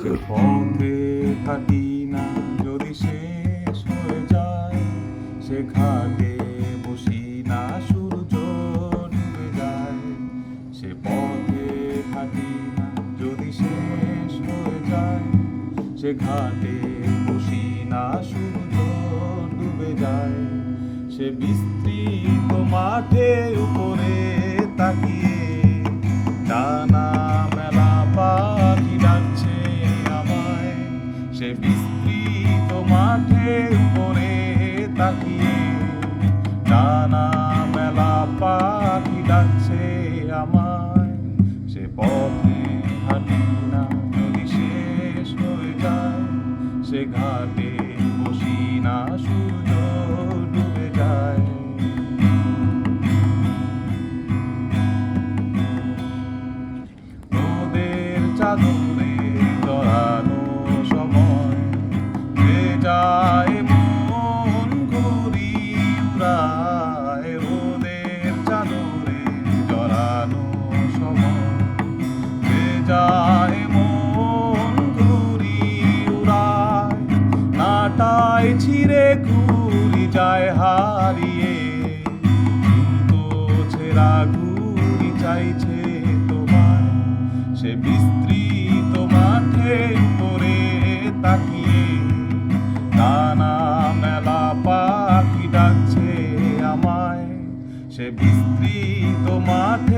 সে পথে থাকি না, যদি শেষ হয়ে যায়, সে ঘাটে বসি না, সূর্য ডুবে যায়। সে পথে থাকি না, যদি শেষ হয়ে যায়, সে ঘাটে বসি না, সূর্য ডুবে যায়। সে বিস্তৃত মাঠে উপরে তাকিয়ে মাঠে উপরে তাকিয়ে ডানা মেলা পাখি ডাকছে আমায়। সে পথে হাঁটি না, যদি শেষ হয়ে যায়, সে ঘাটে বসি না, সূর্য ডুবে যায়। রোদের চাদরে নাটায় ছিঁড়ে ঘুরি যায় হারিয়ে। তো ছেঁড়া ঘুরি চাইছে তোমায়। সে বিস্তৃত মাঠে পরে তাকিয়ে। নানা মেলা পাখি ডাকছে আমায়। সে বিস্তৃত মাঠে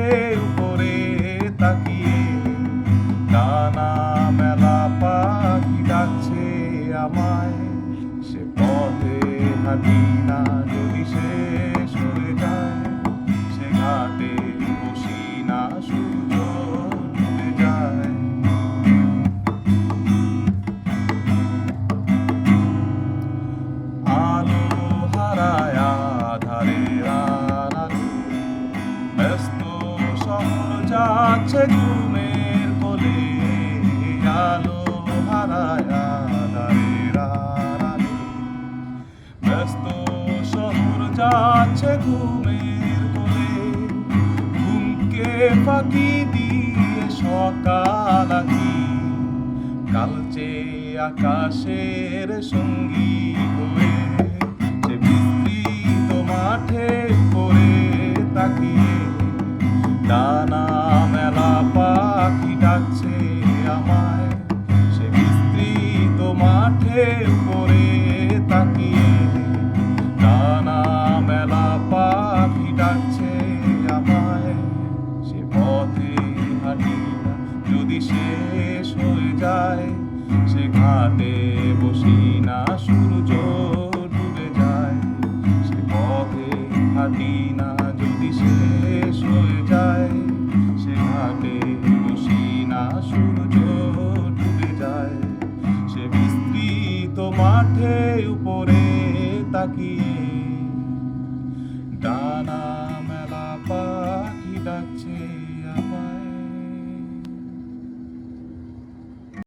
যাচ্ছে ঘুমের কোলে আলো হারায় ব্যস্ত শহর যাচ্ছে ঘুমের কোলে ঘুমকে ফাঁকি দিয়ে সকাল আঁকি। কালচে আকাশের সঙ্গী হয়ে সে বিস্তৃত মাঠে আমায় সে বিস্তৃত মাঠে বিস্তৃত মাঠে উপরে তাকিয়ে